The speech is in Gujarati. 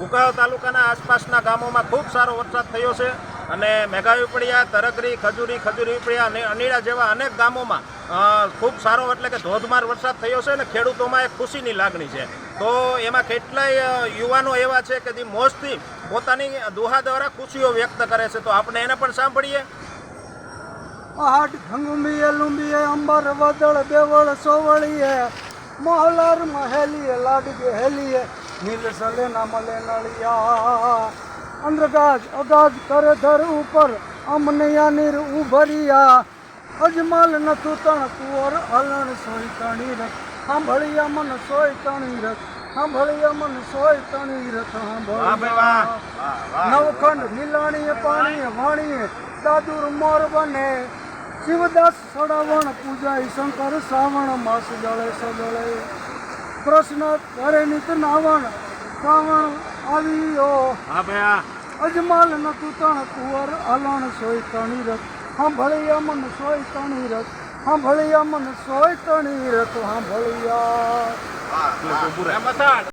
ભૂકાવ તાલુકાના આસપાસના ગામોમાં ખૂબ સારો વરસાદ થયો છે અને મેઘાવીપડિયા તરગરી, ખજૂરી ખજૂરી વિપડિયા અને અનીડા જેવા અનેક ગામોમાં ખૂબ સારો એટલે કે ધોધમાર વરસાદ થયો છે અને ખેડૂતોમાં એક ખુશીની લાગણી છે. તો એમાં કેટલાય યુવાનો એવા છે કે જે મોજથી પોતાની દુહા દ્વારા ખુશીઓ વ્યક્ત કરે છે. તો આપણે એને પણ સાંભળીએ. લુંબીએ અંબર, વદળ બેવળ સોવળીએ, મોહલાર, મહેલીએ હેલીએ નીલ સલે ના મલે નળિયા અંધગાજ અગાજ કર ધર ઉપર અમનયા નીર ઉભરિયા. અજમાલ નથુ તણ કુંવર હલણ સોય તણી રથ સાંભળિયા મન સોય તણી રથ સાંભળિયા મન સોય તણી રથ સાંભળિયા નવખંડ મિલાણીએ પાણીએ વાણીએ દાદુર મોર બને. શિવદાસ સડાવણ પૂજાય શંકર શ્રાવણ માસ જળે સજળે. કૃષ્ણ ઘરે નિત નાવણ શ્રાવણ આવ્યો. હા ભયા. અજમાલ નતું તણ કુંવર અલણ સોય તણી રથ. સાંભળ્યા મન સોય તણી રથ. સાંભળ્યા મન સોય તણી રથ. સાંભળિયા